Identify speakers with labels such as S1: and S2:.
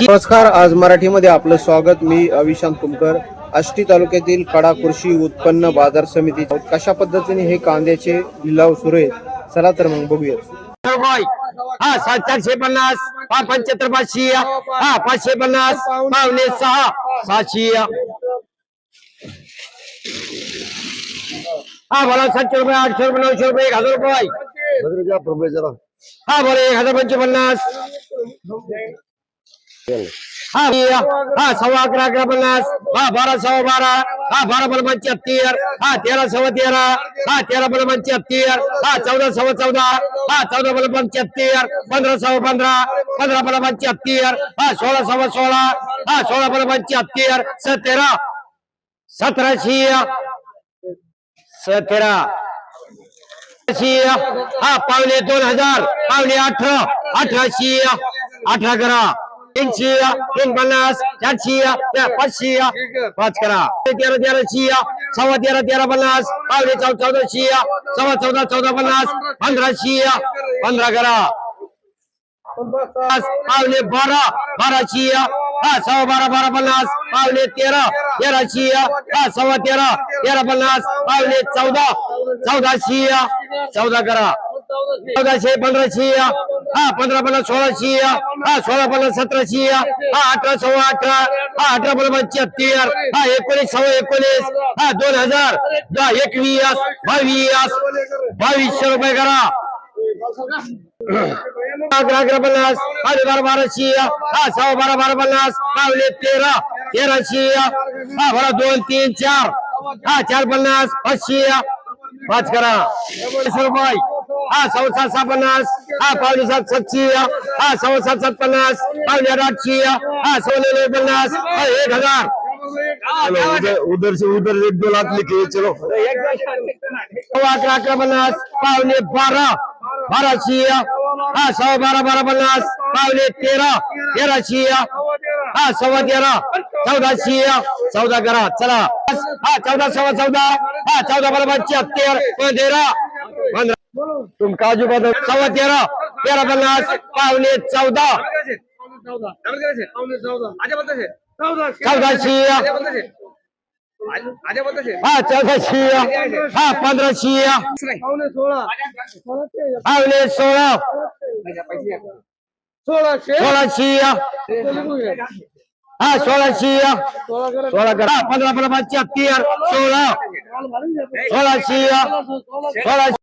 S1: नमस्कार आज मराठीमध्ये आपलं स्वागत. मी अविशांत कुमकर आष्टी तालुक्यातील कडा कृषी उत्पन्न बाजार समिती. कशा पद्धतीने हे कांद्याचे लिलाव सुरू आहेत? चला तर मग बघूया
S2: हा सात चारशे पन्नास हा पंच्याहत्तर पाचशे. हा पाचशे पन्नास पावणे सहा सहाशे. हा बोला सातशे रुपये आठशे रुपये नऊशे रुपये एक हजार रुपये. हा बोला एक हजार पंचपन्नास। हा हा सव्वा अकरा अकरा पन्नास। हा बारा सव्वा बारा हा बारा बल पंच्याहत्तर हा तेरा सव्वा तेरा हा तेरा बल पंच्याहत्तर हा चौदा सव्वा चौदा हा चौदा बल पंच्याहत्तर पंधरा सव्वा पंधरा पंधरा बल पंच्याहत्तर हा सोळा सव्वा सोळा हा सोळा बल पंच्याहत्तर सतरा सतराशे सतरा हा पावणे दोन हजार पावणे अठरा अठराशे अठरा करा. तीनशे तीन पन्नास चारशे पाचशे पाच करा. तेरा तेराशे सव्वा तेरा तेरा पन्नास पावणे चौदा चौदाशे सव्वा चौदा चौदा पन्नास पंधराशे पंधरा करा. पन्नास, पावणे बारा बाराशे हा सव्वा बारा बारा पन्नास पावणे तेरा तेराशे हा सव्वा तेरा तेरा पन्नास पावणे चौदा चौदाशे चौदा करा. चौदाशे पंधराशे हा पंधरा पन्नास सोळाशे हा सोळा पन्नास सतराशे हा अठरा सव्वा अठरा हा अठरा पन्नास पंच्याहत्तर हा एकोणीस सव्वा एकोणीस हा दोन हजार दहा एकवीस बावीस बावीसशे रुपये करा. अकरा अकरा पन्नास पाच बारा बाराशे हा सव्वा बारा बारा पन्नास पावणे तेरा तेराशे हा बरा दोन तीन चार हा चार पन्नास पाचशे पाच करा. रुपये हा सव्वा सात पन्नास हा पावणे सात सातशे हा सव्वा सात सात पन्नास पावणे आठ आठशे हा सव्वा पन्नास हा, एक हजार. चलो उधर उधर से उधर एक दो लाख लिखे चलो. अकरा अकरा पन्नास पावणे बारा. बाराशे हा सव्वा बारा बारा पन्नास पावणे तेरा. तेराशे हा सव्वा तेरा. चौदाशे चौदा करा चला. हा चौदा सव्वा चौदा. हा चौदा बारा पंच्याहत्तर तेरा. पंधरा. तुम काजू बदाम सव्वा तेरा. तेरा पन्नास. पावणे चौदा. चौदाशे हा चौदाशे हा पंधराशे पावणे सोळा. सोळाशे हा सोळाशे सोळा करा पंधरा पंधरा पंच्याहत्तर सोळा सोळाशे सोळाशे